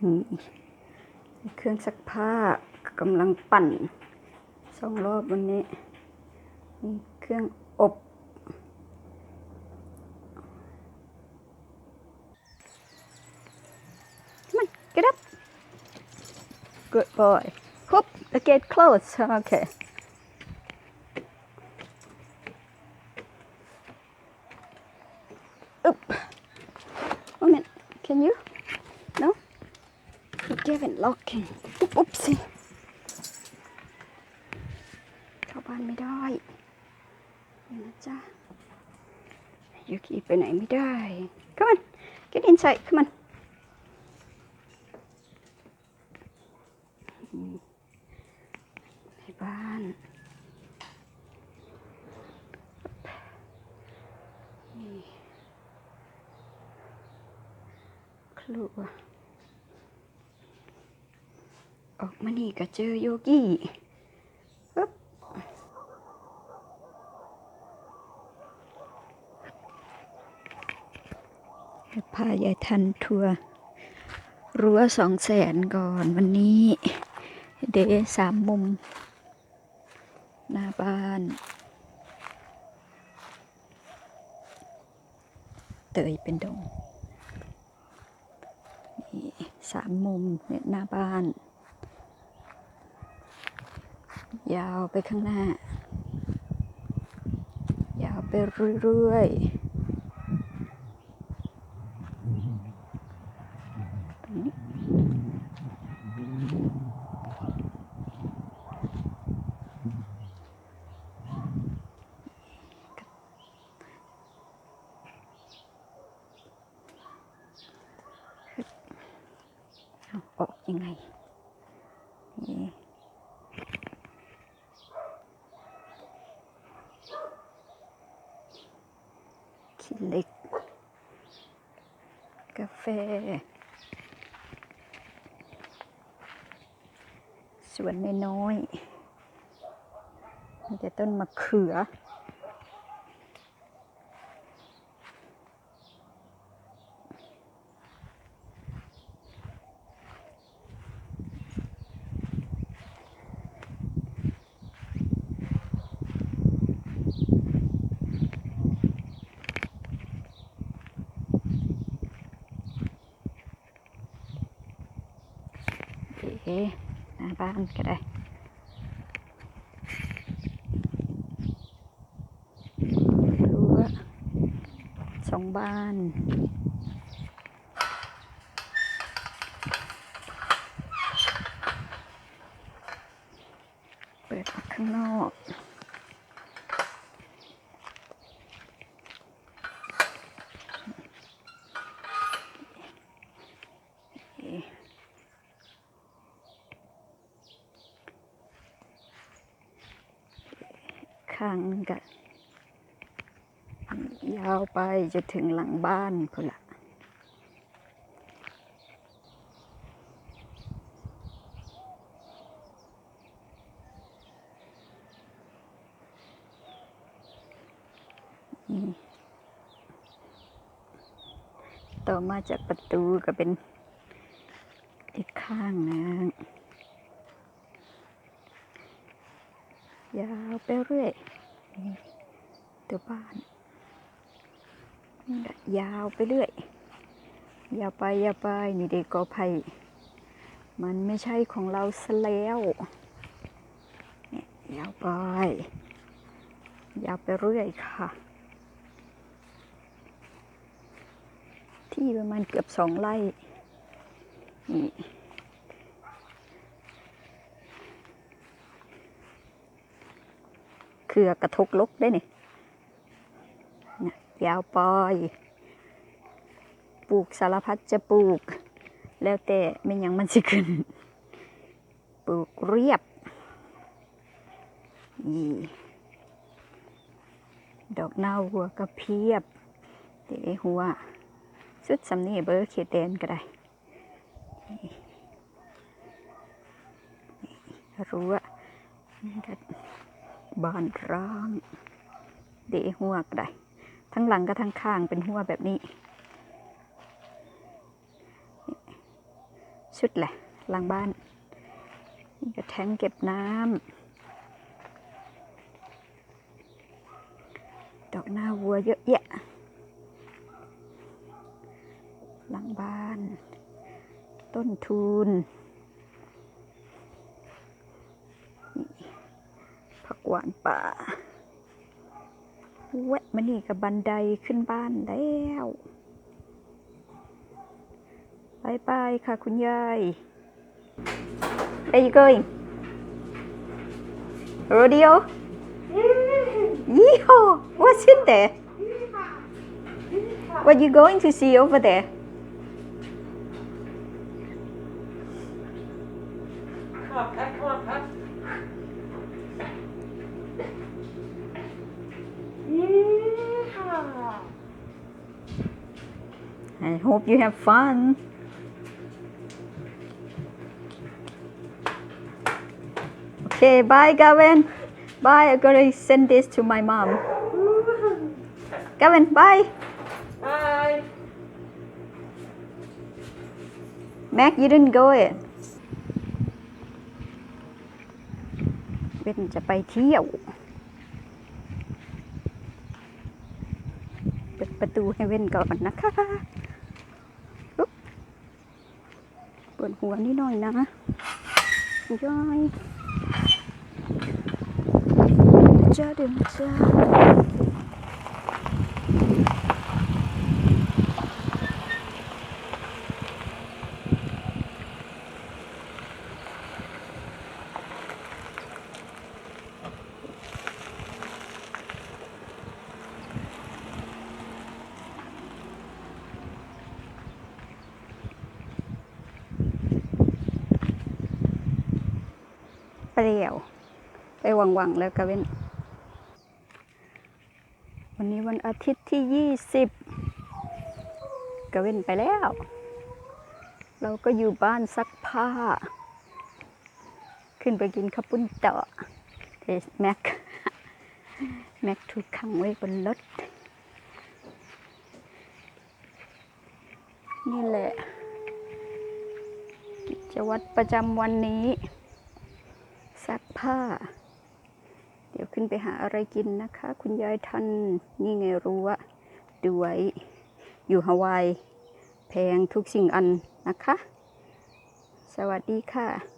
เครื่องซักผ้ากำลังปั่นสองรอบวันนี้นี่เครื่องอบ Come on, get up. Good boy. Whoop, the gate closed. Okay. Oop. One minute. Can you? เป็นล็อกกิ้ปุ๊บปุ๊บสิเข้าบ้านไม่ได้อยู่นะจ๊ะยูกิไปไหนไม่ได้ come on get inside come on ในบ้านนี่ครัว ออกมานี่ก็เจอโยกี้ปึ๊บพายายทันทัวร์รั้วสองแสนก่อนวันนี้ เดสามมุม หน้าบ้าน เตยเป็นดงนี่สามมุมเนี่ยหน้าบ้าน ยาวไปข้างหน้า ยาวไปเรื่อยๆตรงนี้ออกยังไง นี่ อีก กาแฟ สวนน้อยๆมีแต่ต้นมะเขือ เอหน้าบ้านก็ได้รั้วสองบ้าน เปิดออกข้างนอก เอ๊ะ ข้างนึงก็ยาวไปจะถึงหลังบ้านพุ่นละต่อมาจากประตูก็เป็นอีกข้างนึง ยาวไปเรื่อยนี่ตัวบ้านนี่แหละยาวไปเรื่อยยาวไปยาวไปนี่เด็กกอไผ่มันไม่ใช่ของเราซะแล้วเนี่ยยาวไปยาวไปเรื่อยค่ะ ที่ประมาณเกือบสองไร่นี่ เครือกระทกลกได้นี่ะยาวปอย ปลูกสารพัดจะปลูก แล้วแต่ไม่ยังมันสิขึ้น ปลูกเรียบนี่ดอกนาวหัวกระเพียบเตะหัว สุดสำนีเบอร์เขตแดนก็ได้รั้วนี่ก็ บ้านร้าง เดะหัวก็ได้ ทั้งหลังกับทั้งข้างเป็นหัวแบบนี้สุดแหละหลังบ้าน นี่ก็แทงเก็บน้ำดอกหน้าวัวเยอะแยะ หลังบ้าน ต้นทุนผักหวาน ป่าแวะมานี่กับบันไดขึ้นบ้านแล้วบายบายค่ะคุณยาย Where you going? Rodeo? Yeehaw! What's in there? What you going to see over there? I hope you have fun. Okay, bye, Gavin. Bye. I'm gonna send this to my mom. Gavin, bye. Bye. Mac, you didn't go in. เว้นจะไปเที่ยวเปิดประตูให้เว้นก่อนนะคะอุ๊บเปิดหัวนิดหน่อยนะย่อยจ้าเดิมจ้า เปลี่ยว ไปวังๆแล้วกะเว้น วันนี้วันอาทิตย์ที่ยี่สิบกะเว้นไปแล้ว เราก็อยู่บ้านซักผ้า ขึ้นไปกินข้าวปุ้นต่อเทสแม็ก แม็กถูกขังไว้บนรถ นี่แหละกิจวัตรประจำวันนี้ ซักผ้า ขึ้นไปหาอะไรกินนะคะ คุณยายทันนี่ไงรู้ว่าด้วยอยู่ฮาวาย แพงทุกสิ่งอันนะคะ สวัสดีค่ะ